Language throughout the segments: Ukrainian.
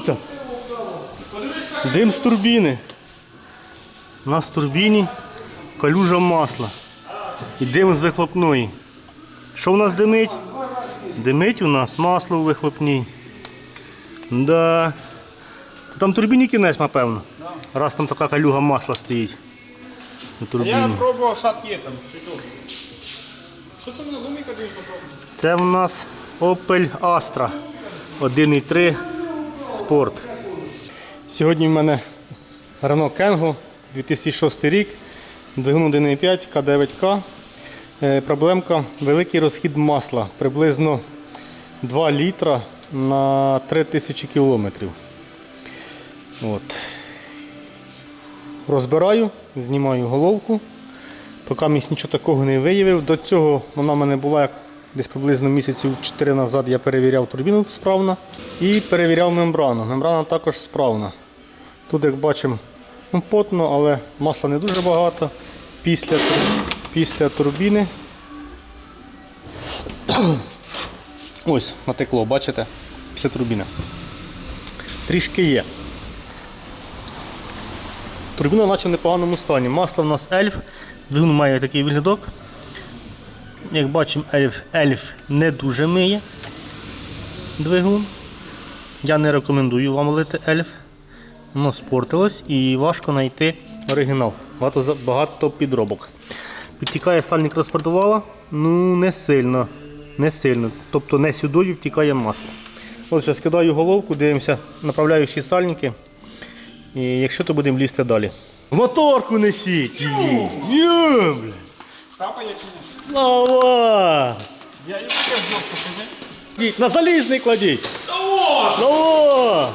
Там? Дим з турбіни. У нас в турбіні калюжа масла. І дим з вихлопної. Що в нас димить? Димить у нас масло у вихлопній. Да. Там турбіні кінець, напевно. Раз там така калюга масла стоїть. У турбіні. Я пробував шат є там. Що це мене гуміка дивиться? Це в нас Opel Astra 1.3 Sport. Сьогодні в мене Renault Kangoo 2006 рік, двигун 1.5 К9К. Е, Проблемка великий розхід масла, приблизно 2 літра на 3000 кілометрів. От. Розбираю, знімаю головку. Поки місць нічого такого не виявив. До цього вона в мене була як десь приблизно місяців 4 назад я перевіряв турбіну справно і перевіряв мембрану. Мембрана також справна. Тут, як бачимо, ну, потно, але масла не дуже багато. Після, після турбіни. Ось, натекло, бачите? Після турбіни. Трішки є. Турбіна наче в непоганому стані. Масло в нас ельф, двигун має такий виглядок. Як бачимо, ельф, ельф не дуже миє двигун. Я не рекомендую вам лити ельф. Воно спортилось і важко знайти оригінал. Багато, багато підробок. Підтікає сальник розпортувала, ну не сильно. Не сильно. Тобто не сюди втікає масло. Ще скидаю головку, дивимося направляючі сальники. І якщо то будемо лізти далі. В моторку несіть! Є, бля! Капає чи ні? Давай! Я її таке кажи. Їдь, на залізний кладіть! О! Давай!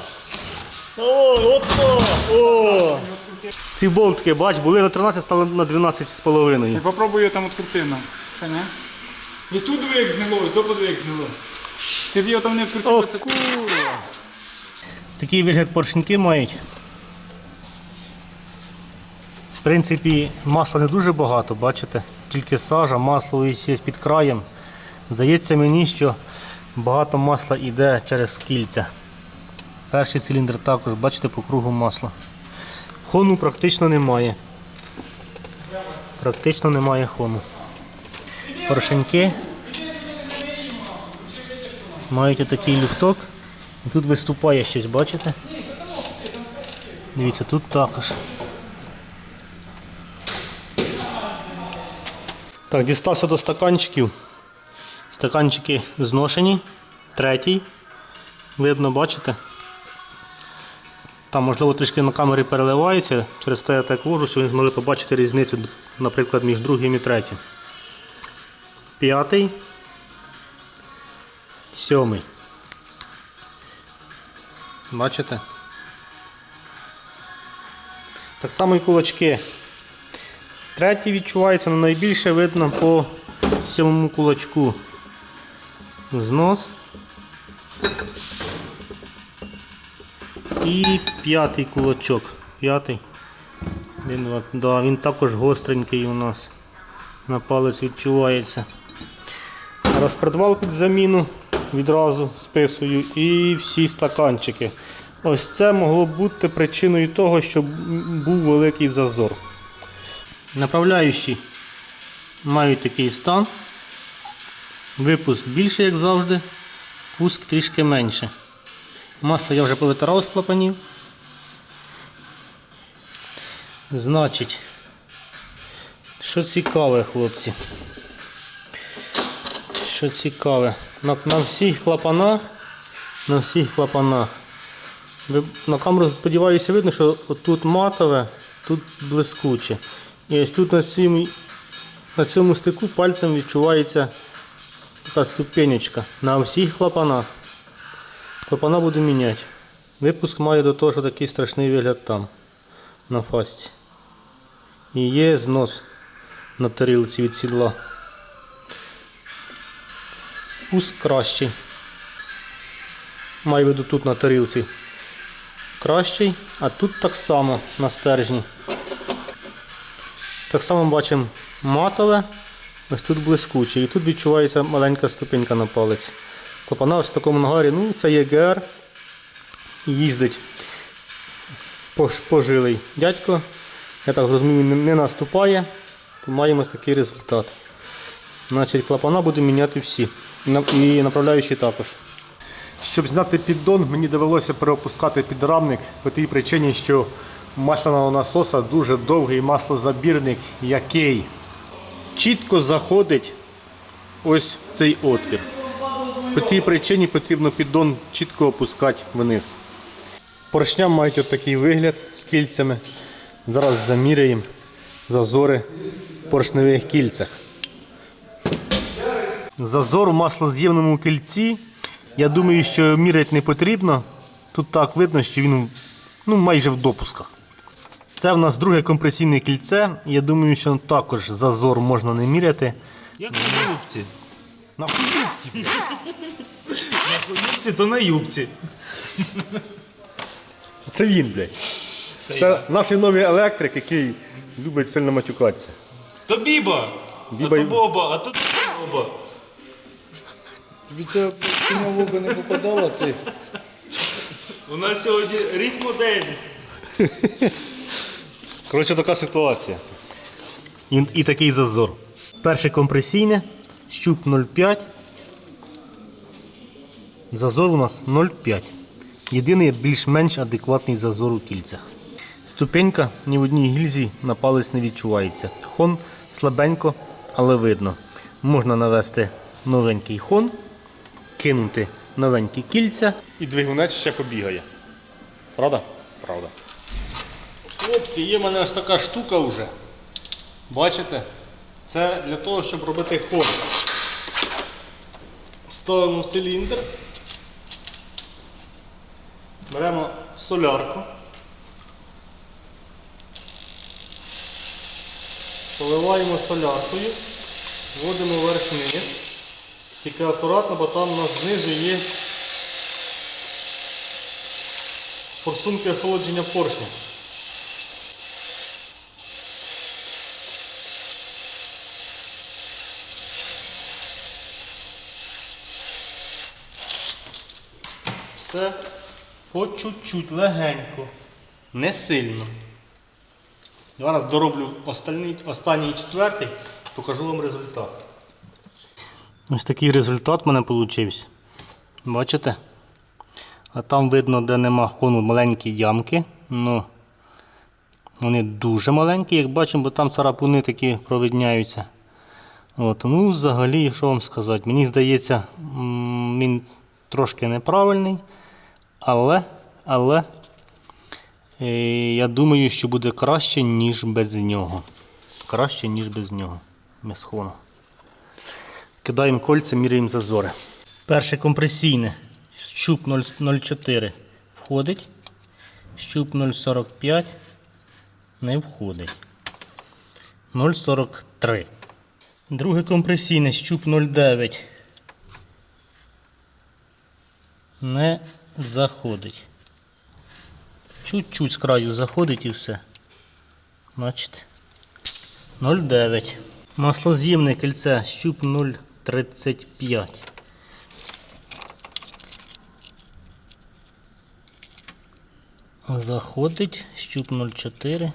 Давай, от так! О! Ці болтики, бач, були на 13, стали на 12,5. Я попробую її там відкрути нам. Що не? І тут диви, як зняло, ось диви, як зняло. Ти б його там не відкрутив, це курва! Такий вигляд поршеньки мають. В принципі, масла не дуже багато, бачите? Тільки сажа, масло є під краєм. Здається мені, що багато масла йде через кільця. Перший циліндр також, бачите, по кругу масла. Хону практично немає. Практично немає хону. Поршеньки мають отакий люфток. Тут виступає щось, бачите? Дивіться, тут також. Так, дістався до стаканчиків. Стаканчики зношені. Третій. Видно, бачите? Там, можливо, трішки на камері переливається, через те я так вожу, щоб ви змогли побачити різницю, наприклад, між другим і третім. П'ятий. Сьомий. Бачите? Так само і кулачки. Третій відчувається, але найбільше видно по сьомому кулачку. Знос. І п'ятий кулачок. П'ятий. Він, да, він також гостренький у нас. На палець відчувається. Розпредвал під заміну відразу списую і всі стаканчики. Ось це могло бути причиною того, що був великий зазор. Направляючі мають такий стан. Випуск більший, як завжди, пуск трішки менше. Масло я вже повитирав з клапанів. Значить, що цікаве, хлопці. Що цікаве, на, на всіх клапанах, на всіх клапанах. На камеру сподіваюся, видно, що тут матове, тут блискуче. І ось тут на цьому, на цьому стику пальцем відчувається така ступенечка. На всіх клапанах. Клапана буду міняти. Випуск має до того, що такий страшний вигляд там, на фасті. І є знос на тарілці від сідла. Пуск кращий. Маю виду тут на тарілці. Кращий, а тут так само на стержні. Так само бачимо матове, ось тут блискуче. І тут відчувається маленька ступенька на палець. Клапана ось в такому нагарі, ну це є ГР. їздить пожилий дядько. Я так розумію, не- наступає, то маємо такий результат. Значить, клапана будемо міняти всі. І направляючі також. Щоб зняти піддон, мені довелося переопускати підрамник по тій причині, що масляного насоса дуже довгий маслозабірник, який чітко заходить ось в цей отвір. По тій причині потрібно піддон чітко опускати вниз. Поршня мають от такий вигляд з кільцями. Зараз заміряємо зазори в поршневих кільцях. Зазор у маслоз'ємному кільці. Я думаю, що міряти не потрібно. Тут так видно, що він ну, майже в допусках. Це в нас друге компресійне кільце. Я думаю, що також зазор можна не міряти. Як на юбці? На блядь. На юбці, то на юбці. Це він, блядь. Це, Це наш новий електрик, який любить сильно матюкатися. То біба, Біба а й- то боба, а то боба. Тобі це хуйня в не попадала, ти. У нас сьогодні рік модель. Коротше, така ситуація. І, і такий зазор. Перше компресійне, щуп 0,5. Зазор у нас 0,5. Єдиний більш-менш адекватний зазор у кільцях. Ступенька ні в одній гільзі на палець не відчувається. Хон слабенько, але видно. Можна навести новенький хон, кинути новенькі кільця. І двигунець ще побігає. Правда? Правда. Хлопці, є в мене ось така штука вже. Бачите? Це для того, щоб робити ход. Ставимо в циліндр. Беремо солярку. Поливаємо соляркою, вводимо вниз. Тільки акуратно, бо там у нас знизу є форсунки охолодження поршня. Все по чуть-чуть, легенько, не сильно. Зараз дороблю останній, останній четвертий, покажу вам результат. Ось такий результат в мене вийшов. Бачите? А там видно, де нема хону маленькі ямки. Ну, вони дуже маленькі, як бачимо, бо там царапуни такі провидняються. От, ну, взагалі, що вам сказати, мені здається, він трошки неправильний, але, але е, я думаю, що буде краще, ніж без нього. Краще, ніж без нього. Без хону. Кидаємо кольця, міряємо зазори. Перше компресійне. Щуп 0,04 входить. Щуп 0,45 не входить. 0,43. Друге компресійне щуп 0,9. Не заходить. Чуть-чуть з краю заходить і все. Бачите. 0,9. Маслоз'ємне кільце щуп 0,35. Заходить щуп 0,4.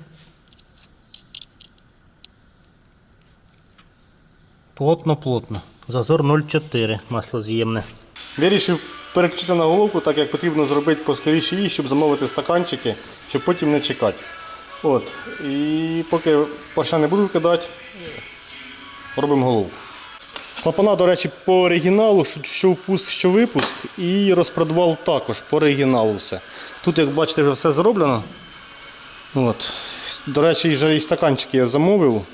Плотно-плотно. Зазор 0,4 маслоз'ємне. Вирішив переключитися на головку, так як потрібно зробити поскоріше її, щоб замовити стаканчики, щоб потім не чекати. От. І поки поршня не буду кидати, робимо головку. Клапана, до речі, по оригіналу, що- впуск, що випуск, і розпродував також по оригіналу все. Тут, як бачите, вже все зроблено. От. До речі, вже і стаканчики я замовив.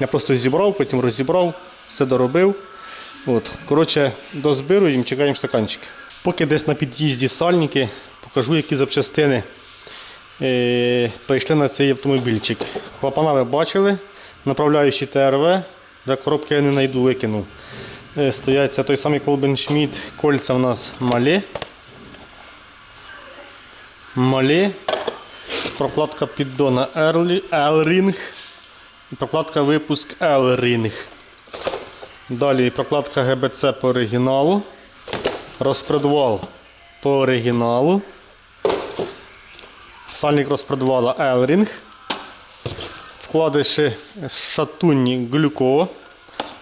Я просто зібрав, потім розібрав, все доробив. От. Коротше, дозбируємо, чекаємо стаканчики. Поки десь на під'їзді сальники, покажу, які запчастини е, прийшли на цей автомобільчик. Клапана ви бачили, направляючий ТРВ, де коробки я не знайду, викинув. Е, Стоять той самий Колбеншміт, кольця у нас малі. Малі. Прокладка піддона L-Ring. І прокладка випуск L-Ring. Далі прокладка ГБЦ по оригіналу. Розпредвал по оригіналу. Сальник розпродувала Елрінг. Вкладиші шатунні глюко.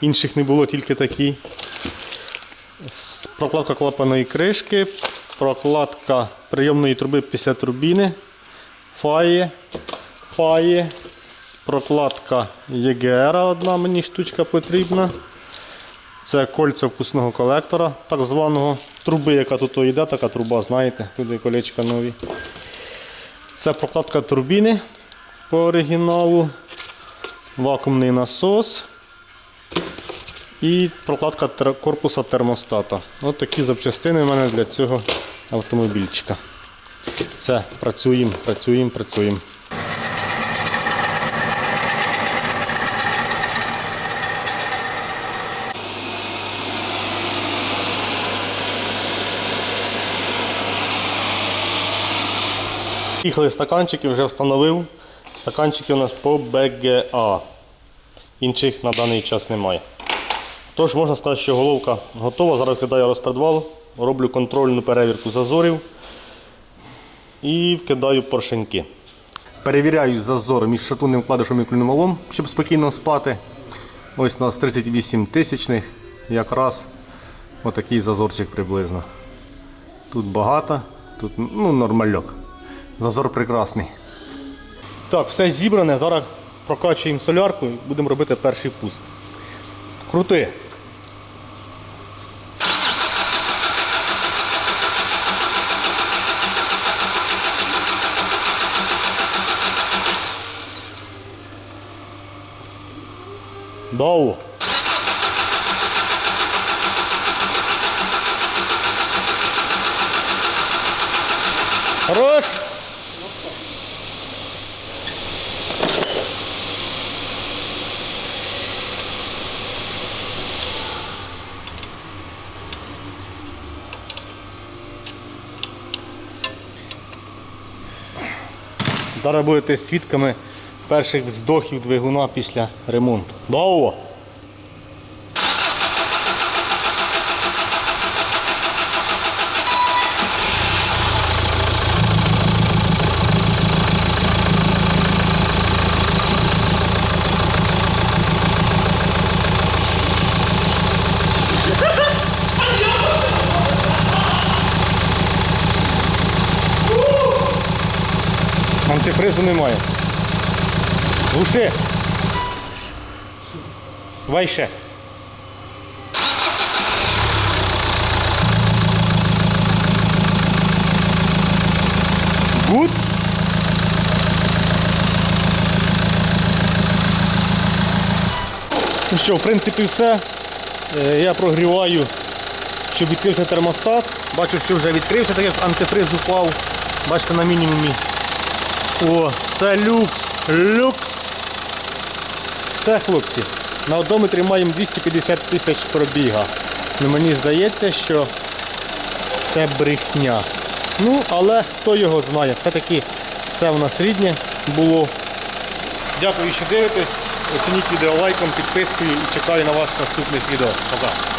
Інших не було, тільки такі. Прокладка клапаної кришки, прокладка прийомної труби після турбіни, фаї, фаї, прокладка ЄГР, одна мені штучка потрібна. Це кольця впускного колектора, так званого труби, яка тут йде, така труба, знаєте, тут є колечка нові. Це прокладка турбіни по оригіналу, вакуумний насос і прокладка корпуса термостата. Ось такі запчастини в мене для цього автомобільчика. Все, працюємо, працюємо, працюємо. Їхали стаканчики, вже встановив. Стаканчики у нас по БГА. Інших на даний час немає. Тож можна сказати, що головка готова. Зараз кидаю розпредвал, роблю контрольну перевірку зазорів і вкидаю поршеньки. Перевіряю зазор між шатунним вкладишем і клюномолом, щоб спокійно спати. Ось у нас 38 тисячних, якраз отакий зазорчик приблизно. Тут багато, тут ну, нормальок. Зазор прекрасний. Так, все зібране. Зараз прокачуємо солярку і будемо робити перший пуск. Крути. Довго. Хорош. Зараз будете свідками перших вздохів двигуна після ремонту. Довго. Антифризу немає. Глуши. Вайше. Гуд. Ну що, в принципі, все. Е, Я прогріваю, щоб відкрився термостат. Бачу, що вже відкрився, так як антифриз упав. Бачите, на мінімумі. О, це люкс, люкс. Все, хлопці. На одометрі маємо 250 тисяч пробіга. Ну, мені здається, що це брехня. Ну, але хто його знає, все-таки все в нас рідне було. Дякую, що дивитесь. Оцініть відео лайком, підпискою і чекаю на вас в наступних відео. Пока.